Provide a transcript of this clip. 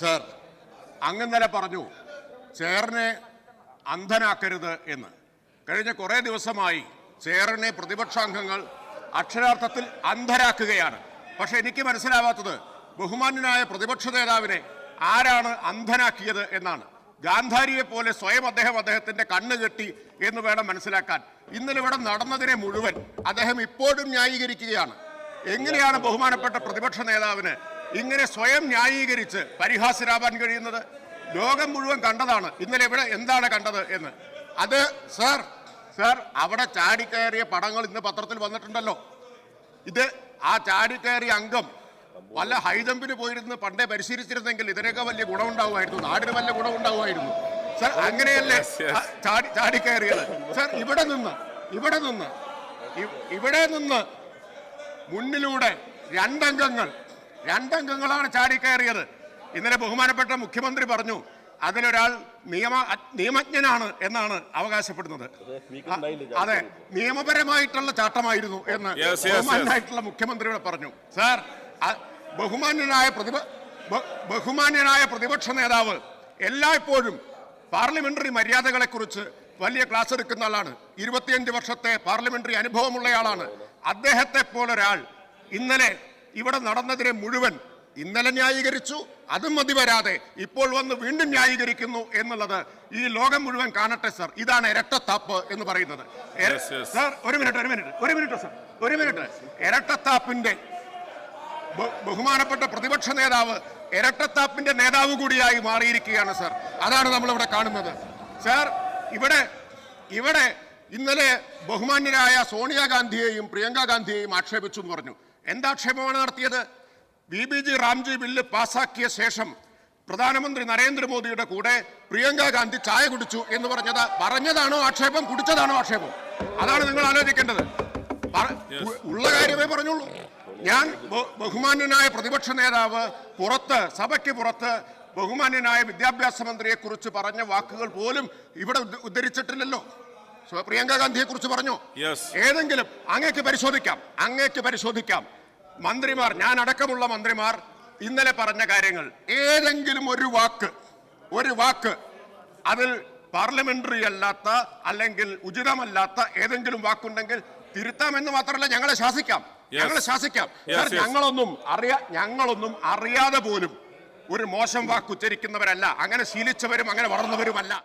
Sir അങ്ങനെ പറഞ്ഞു ചേറിനെ അന്ധനാക്കരുത് എന്ന്. കഴിഞ്ഞ കുറേ ദിവസമായി ചേറിനെ പ്രതിപക്ഷാംഗങ്ങൾ അക്ഷരാർത്ഥത്തിൽ അന്ധരാക്കുകയാണ്. പക്ഷെ എനിക്ക് മനസ്സിലാവാത്തത് ബഹുമാന്യനായ പ്രതിപക്ഷ നേതാവിനെ ആരാണ് അന്ധനാക്കിയത് എന്നാണ്. ഗാന്ധാരിയെ പോലെ സ്വയം അദ്ദേഹം അദ്ദേഹത്തിന്റെ കണ്ണ് കെട്ടി എന്ന് വേണം മനസ്സിലാക്കാൻ. ഇന്നലെ ഇവിടെ നടന്നതിനെ മുഴുവൻ അദ്ദേഹം ഇപ്പോഴും ന്യായീകരിക്കുകയാണ്. എങ്ങനെയാണ് ബഹുമാനപ്പെട്ട പ്രതിപക്ഷ നേതാവിന് ഇങ്ങനെ സ്വയം ന്യായീകരിച്ച് പരിഹാസ്യരാവാൻ കഴിയുന്നത് ലോകം മുഴുവൻ കണ്ടതാണ്. ഇന്നലെ ഇവിടെ എന്താണ് കണ്ടത് എന്ന്. അത് സാർ സാർ അവിടെ ചാടിക്കയറിയ പടങ്ങൾ ഇന്ന് പത്രത്തിൽ വന്നിട്ടുണ്ടല്ലോ. ഇത് ആ ചാടിക്കയറിയ അംഗം വല്ല ഹൈജമ്പിന് പോയിരുന്ന് പണ്ടേ പരിശീലിച്ചിരുന്നെങ്കിൽ ഇതിനൊക്കെ വലിയ ഗുണമുണ്ടാവുമായിരുന്നു. നാടിന് വലിയ ഗുണമുണ്ടാവുമായിരുന്നു. സാർ അങ്ങനെയല്ലേ. ചാടി ചാടിക്കയറിയത്. സാർ ഇവിടെ നിന്ന് ഇവിടെ നിന്ന് ഇവിടെ നിന്ന് മുന്നിലൂടെ രണ്ടംഗങ്ങൾ രണ്ടംഗങ്ങളാണ് ചാടിക്കയറിയത്. ഇന്നലെ ബഹുമാനപ്പെട്ട മുഖ്യമന്ത്രി പറഞ്ഞു അതിലൊരാൾ നിയമ നിയമജ്ഞനാണ് എന്നാണ് അവകാശപ്പെടുന്നത്. അതെ നിയമപരമായിട്ടുള്ള ചാട്ടമായിരുന്നു എന്ന്. ബഹുമാനായിട്ടുള്ള മുഖ്യമന്ത്രിയോട് പറഞ്ഞു. സാർ ബഹുമാന്യനായ പ്രതിപ ബഹുമാന്യനായ പ്രതിപക്ഷ നേതാവ് എല്ലായ്പ്പോഴും പാർലമെന്ററി മര്യാദകളെക്കുറിച്ച് വലിയ ക്ലാസ് എടുക്കുന്ന ആളാണ്. ഇരുപത്തിയഞ്ച് വർഷത്തെ പാർലമെന്ററി അനുഭവമുള്ള ആളാണ്. അദ്ദേഹത്തെ പോലൊരാൾ ഇന്നലെ ഇവിടെ നടന്നതിനെ മുഴുവൻ ഇന്നലെ ന്യായീകരിച്ചു അതും മതി വരാതെ ഇപ്പോൾ വന്ന് വീണ്ടും ന്യായീകരിക്കുന്നു എന്നുള്ളത് ഈ ലോകം മുഴുവൻ കാണട്ടെ സർ. ഇതാണ് ഇരട്ടത്താപ്പ് എന്ന് പറയുന്നത്. സർ ഒരു മിനിറ്റ് ഒരു മിനിറ്റ് ഒരു മിനിറ്റ് സർ. ഒരു മിനിറ്റ്. ഇരട്ടത്താപ്പിന്റെ ബഹുമാനപ്പെട്ട പ്രതിപക്ഷ നേതാവ് ഇരട്ടത്താപ്പിന്റെ നേതാവ് കൂടിയായി മാറിയിരിക്കുകയാണ് സർ. അതാണ് നമ്മൾ ഇവിടെ കാണുന്നത്. സർ ഇവിടെ ഇവിടെ ഇന്നലെ ബഹുമാന്യരായ സോണിയാഗാന്ധിയെയും പ്രിയങ്ക ഗാന്ധിയെയും ആക്ഷേപിച്ചു എന്ന് പറഞ്ഞു. എന്താക്ഷേപമാണ് നടത്തിയത്? B B G Ramji bill പാസാക്കിയ ശേഷം പ്രധാനമന്ത്രി നരേന്ദ്രമോദിയുടെ കൂടെ പ്രിയങ്ക ഗാന്ധി ചായ കുടിച്ചു എന്ന് പറഞ്ഞത് പറഞ്ഞതാണോ ആക്ഷേപം കുടിച്ചതാണോ ആക്ഷേപം? അതാണ് നിങ്ങൾ ആലോചിക്കേണ്ടത്. ഉള്ള കാര്യമേ പറഞ്ഞുള്ളൂ. ഞാൻ ബഹു- ബഹുമാന്യനായ പ്രതിപക്ഷ നേതാവ് പുറത്ത് സഭയ്ക്ക് പുറത്ത് ബഹുമാന്യനായ വിദ്യാഭ്യാസ മന്ത്രിയെ കുറിച്ച് പറഞ്ഞ വാക്കുകൾ പോലും ഇവിടെ ഉദ്ധരിച്ചിട്ടില്ലല്ലോ. പ്രിയങ്ക ഗാന്ധിയെ കുറിച്ച് പറഞ്ഞു. ഏതെങ്കിലും അങ്ങേക്ക് പരിശോധിക്കാം. അങ്ങേക്ക് പരിശോധിക്കാം. മന്ത്രിമാർ ഞാൻ അടക്കമുള്ള മന്ത്രിമാർ ഇന്നലെ പറഞ്ഞ കാര്യങ്ങൾ. ഏതെങ്കിലും ഒരു വാക്ക് ഒരു വാക്ക് അതിൽ പാർലമെന്ററി അല്ലാത്ത അല്ലെങ്കിൽ ഉചിതമല്ലാത്ത ഏതെങ്കിലും വാക്കുണ്ടെങ്കിൽ തിരുത്താമെന്ന് മാത്രമല്ല ഞങ്ങളെ ശാസിക്കാം. ഞങ്ങളെ ശാസിക്കാം. ഞങ്ങളൊന്നും അറിയാ ഞങ്ങളൊന്നും അറിയാതെ പോലും ഒരു മോശം വാക്ക് ഉച്ചരിക്കുന്നവരല്ല. അങ്ങനെ ശീലിച്ചവരും അങ്ങനെ വളർന്നവരുമല്ല.